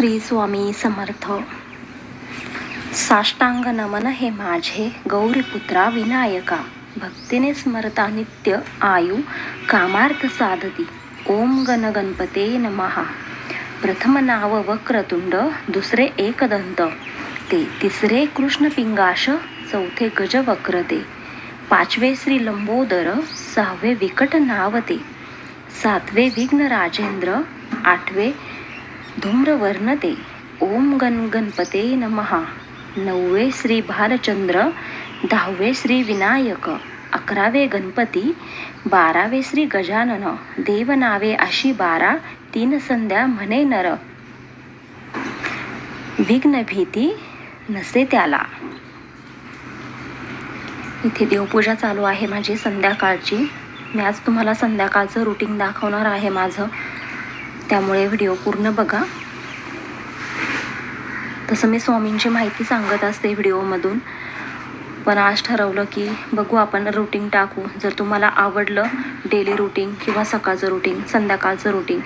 श्री स्वामी समर्थ साष्टांग नमन हे माझे गौरीपुत्रा विनायका। भक्तीने स्मरता नित्य आयु कामार्थ साधती। ओम गण गणपते नमहा प्रथम नाव वक्रतुंड दुसरे एकदंत। ते तिसरे कृष्ण पिंगाश चौथे गजवक्रते। पाचवे श्री लंबोदर सहावे विकट नावते सातवे विघ्न राजेंद्र आठवे धूम्रवर्णते ओम गण गणपते नमहा नववे श्री भालचंद्र दहावे श्री विनायक अकरावे गणपती बारावे श्री गजानन देवनावे अशी बारा तीन संध्या म्हणे नर। विघ्न भीती नसे त्याला। इथे देवपूजा चालू आहे माझी संध्याकाळची। मी आज तुम्हाला संध्याकाळचं रुटीन दाखवणार आहे माझं। त्यामुळे व्हिडिओ पूर्ण बघा. तसं मी स्वामींची माहिती सांगत असते व्हिडिओमधून. पण आज ठरवलं की बघू आपण रुटीन टाकू. जर तुम्हाला आवडलं डेली रुटीन किंवा सकाळचं रुटीन संध्याकाळचं रुटीन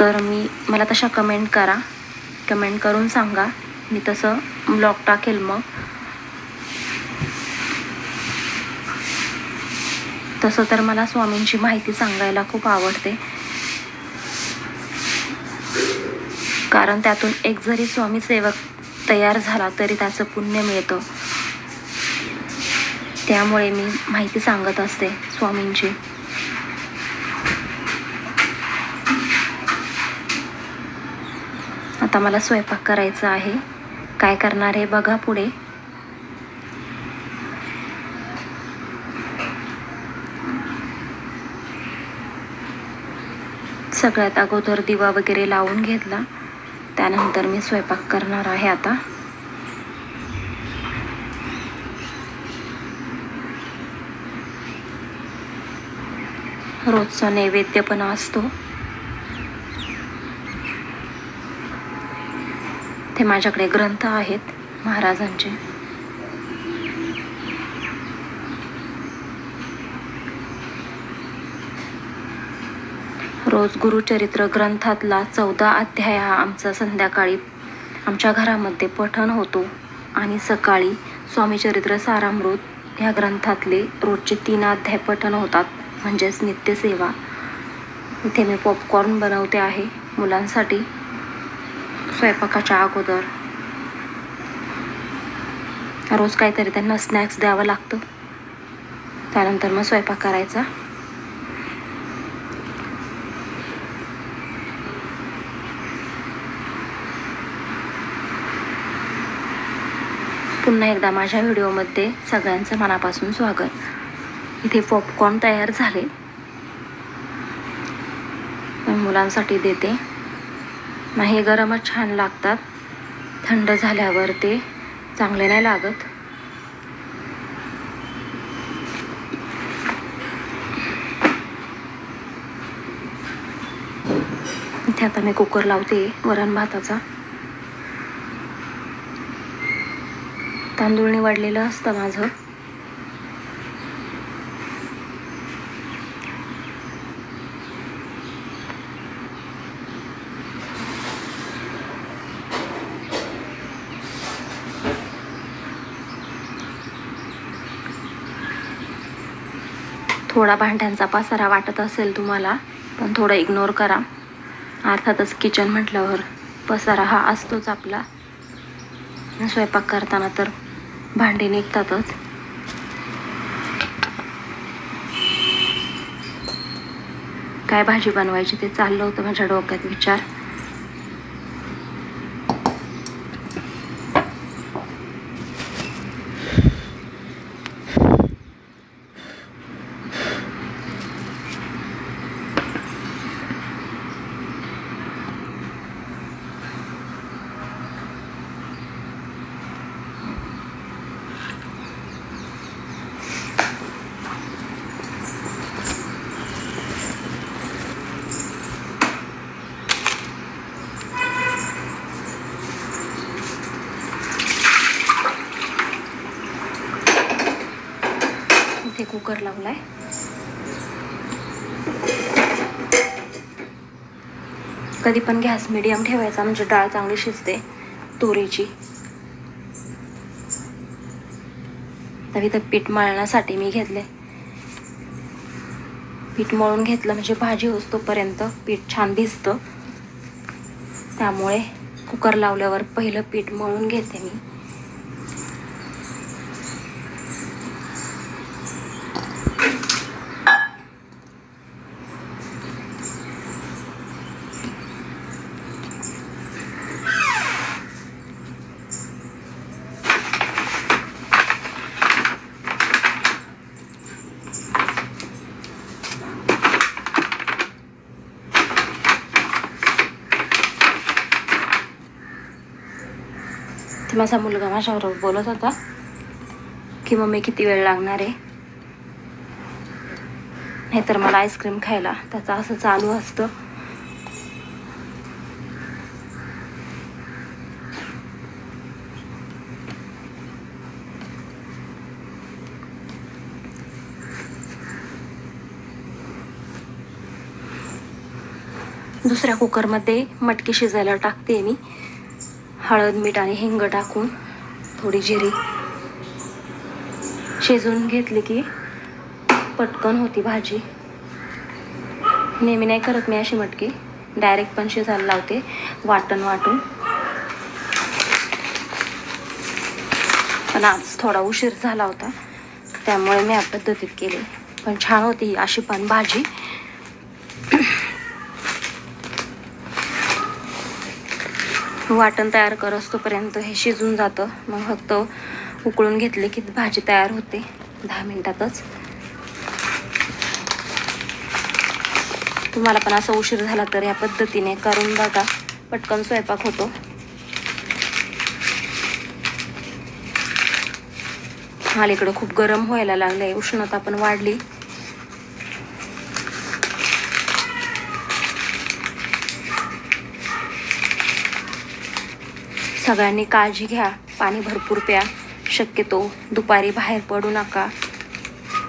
तर मी मला तशा कमेंट करा. कमेंट करून सांगा. मी तसं ब्लॉग टाकेल मग. तसं तर मला स्वामींची माहिती सांगायला खूप आवडते. कारण त्यातून एक जरी स्वामी सेवक तयार झाला तरी त्याचं पुण्य मिळतं. त्यामुळे मी माहिती सांगत असते स्वामींची. आता मला स्वयंपाक करायचा आहे. काय करणार आहे बघा पुढे. सगळ्यात अगोदर दिवा वगैरे लावून घेतला. त्यानंतर मी स्वयंपाक करणार आहे आता. रोजचा नैवेद्य पण असतो. ते माझ्याकडे ग्रंथ आहेत महाराजांचे. रोज गुरुचरित्र ग्रंथातला चौदा अध्याय हा आमचा संध्याकाळी आमच्या घरामध्ये पठण होतो. आणि सकाळी स्वामीचरित्र सारामृत ह्या ग्रंथातले रोजचे तीन अध्याय पठण होतात म्हणजेच नित्यसेवा. इथे मी पॉपकॉर्न बनवते आहे मुलांसाठी स्वयंपाकाच्या अगोदर. रोज काहीतरी त्यांना स्नॅक्स द्यावं लागतं. त्यानंतर मग स्वयंपाक करायचा. पुन्हा एकदा माझ्या व्हिडिओमध्ये सगळ्यांचं मनापासून स्वागत. इथे पॉपकॉर्न तयार झाले. मी मुलांसाठी देते. नाही हे गरमच छान लागतात. थंड झाल्यावर ते चांगले नाही लागत. इथे आता मी कुकर लावते वरण भाताचा. तांदूळ निवडलेलं असतं माझं. थोडा भांड्यांचा पसारा वाटत असेल तुम्हाला पण थोडं इग्नोर करा. अर्थातच किचन म्हटल्यावर पसारा हा असतोच आपला. स्वयंपाक करताना तर भांडी निघतातच. काय भाजी बनवायची ते चाललं होतं माझ्या डोक्यात विचार. कुकर लावलाय. कधी पण गॅस मिडियम ठेवायचा म्हणजे डाळ चांगली शिजते तुरीची. तर इथं पीठ मळण्यासाठी मी घेतले पीठ मळून घेतलं म्हणजे भाजी होतोपर्यंत पीठ छान भिजतं. त्यामुळे कुकर लावल्यावर पहिलं पीठ मळून घेते मी. माझा मुलगा माझ्याबरोबर बोलत होता की मम्मी किती वेळ लागणार आहे? नाहीतर मला आईस्क्रीम खायला. त्याचं असं चालू असतं. दुसऱ्या कुकरमध्ये मटकी शिजायला टाकते मी. हळद मीठ आणि हिंग टाकून थोडी जिरी शिजवून घेतली की पटकन होती भाजी. नेहमी नाही करत मी अशी मटकी. डायरेक्ट पण शिजायला लावते वाटण वाटून. पण आज थोडा उशीर झाला होता त्यामुळे मी या पद्धतीत केली. पण छान होती अशी पण भाजी. वाटण तयार कर असतोपर्यंत हे शिजून जातं. मग फक्त उकळून घेतले की भाजी तयार होते. दहा मिनटातच. तुम्हाला पण असा उशीर झाला तर या पद्धतीने करून बघा. पटकन स्वयंपाक होतो. अलीकडं खूप गरम व्हायला लागलंय. उष्णता पण वाढली. सगळ्यांनी काळजी घ्या. पाणी भरपूर प्या. शक्यतो दुपारी बाहेर पडू नका.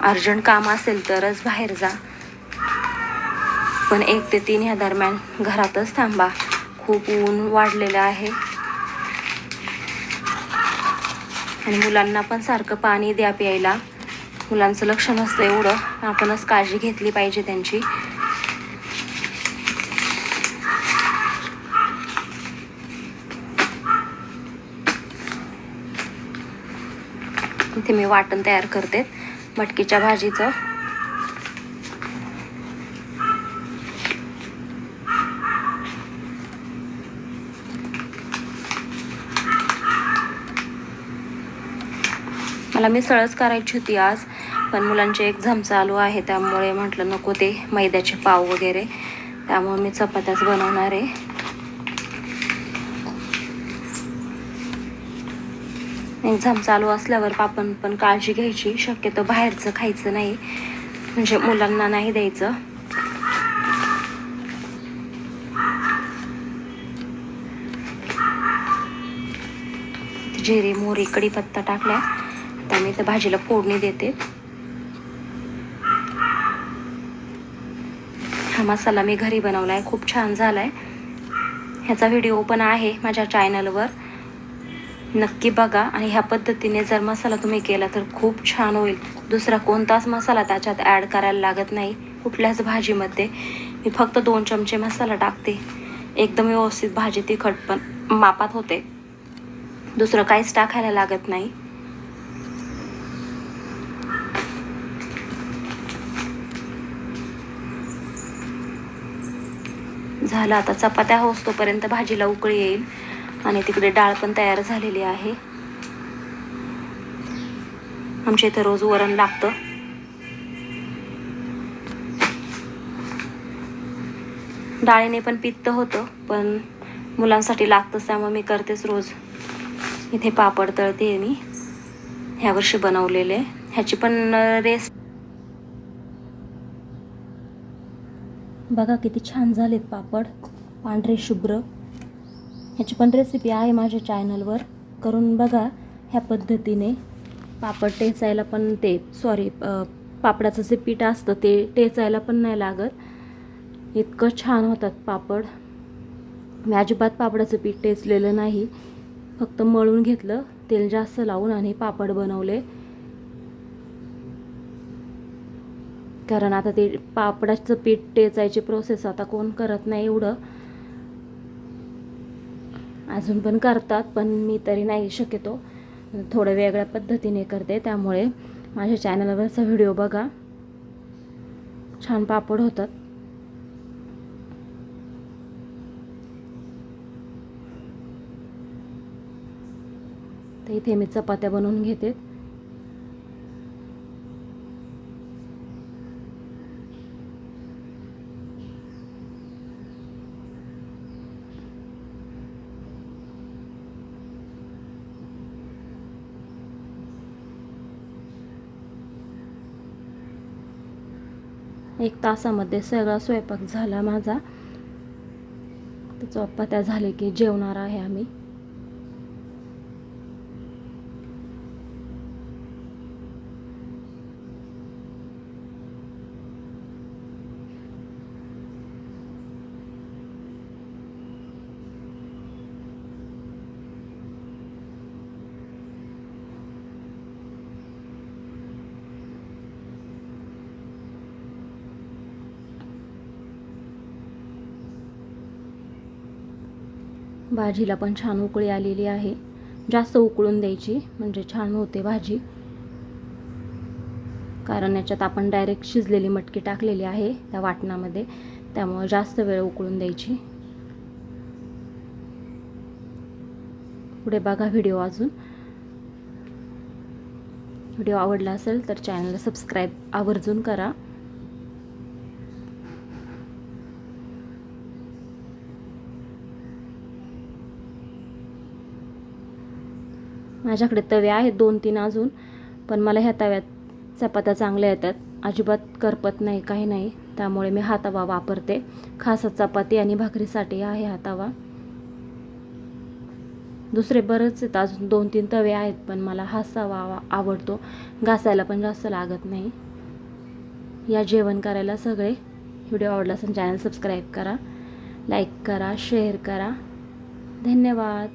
अर्जंट काम असेल तरच बाहेर जा. पण एक ते तीन ह्या दरम्यान घरातच थांबा. खूप ऊन वाढलेलं आहे. आणि मुलांना पण सारखं पाणी द्या प्यायला. मुलांचं लक्ष नसतं एवढं. आपणच काळजी घेतली पाहिजे त्यांची. इथे मी वाटण तयार करते मटकीच्या भाजीचं. मला मिसळच करायची होती आज पण मुलांचे एक झम चालू आहे त्यामुळे म्हटलं नको ते मैद्याचे पाव वगैरे. त्यामुळे मी चपात्याच बनवणार आहे. एक्झाम चालू असल्यावर आपण पण काळजी घ्यायची. शक्यतो बाहेरचं खायचं नाही. म्हणजे मुलांना नाही द्यायचं. जिरे मोहरी कढीपत्ता टाकल्या. मी त्या भाजीला फोडणी देते. हा मसाला मी घरी बनवला आहे खूप छान झाला आहे ह्याचा व्हिडिओ पण आहे माझ्या चॅनलवर नक्की बघा. आणि ह्या पद्धतीने जर मसाला तुम्ही केला तर खूप छान होईल. दुसरा कोणताच मसाला त्याच्यात ॲड करायला लागत नाही कुठल्याच भाजीमध्ये. मी फक्त दोन चमचे मसाला टाकते. एकदम व्यवस्थित भाजी तिखट पण मापात होते. दुसरं काहीच टाकायला लागत नाही. झालं आता चपात्या होतोपर्यंत भाजीला उकळी येईल. आणि तिकडे डाळ पण तयार झालेली आहे. आमच्या इथं रोज वरण लागतं. डाळीने पण पित्त होतं पण मुलांसाठी लागतंच त्यामुळे मी करतेच रोज. इथे पापड तळते मी. ह्या वर्षी बनवलेले. ह्याची पण रेस बघा किती छान झालेत पापड. पांढरे शुभ्र. ह्याची पण रेसिपी आहे माझ्या चॅनलवर करून बघा ह्या पद्धतीने. पापड टेचायला पण ते सॉरी पापडाचं जे पीठ असतं ते टेचायला पण नाही लागत. इतकं छान होतात पापड. मी अजिबात पापडाचं पीठ टेचलेलं नाही. फक्त मळून घेतलं तेल जास्त लावून आणि पापड बनवले. कारण आता ते पापडाचं पीठ टेचायची प्रोसेस आता कोण करत नाही एवढं. अजून पण करतात पण मी तरी नाही शक्यतो. थोडं वेगळ्या पद्धतीने करते त्यामुळे माझ्या चॅनलवरचा व्हिडिओ बघा. छान पापड होतात. तर इथे मी चपात्या बनवून घेते. एक तासामध्ये सगळा स्वयंपाक झाला माझा. तर चपात्या झाले की जेवणार आहे आम्ही. भाजीला पण छान उकळी आलेली आहे. जास्त उकळून द्यायची म्हणजे छान होते भाजी. कारण याच्यात आपण डायरेक्ट शिजलेली मटकी टाकलेली आहे त्या वाटणामध्ये. त्यामुळं जास्त वेळ उकळून द्यायची. पुढे बघा व्हिडिओ अजून. व्हिडिओ आवडला असेल तर चॅनलला सबस्क्राईब आवर्जून करा. माझ्याकडे तवे आहेत दोन तीन अजून. पण मला ह्या तव्यात चपात्या चांगल्या येतात. अजिबात करपत नाही काही नाही. त्यामुळे मी हा तवा वापरते. खास चपाती आणि भाकरीसाठी आहे हा तवा. दुसरे बरेच आहेत अजून दोन तीन तवे आहेत पण मला हा तवा आवडतो. घासायला पण जास्त लागत नाही. या जेवण करायला सगळे. व्हिडिओ आवडला असेल चॅनल सबस्क्राईब करा. लाईक करा शेअर करा. धन्यवाद.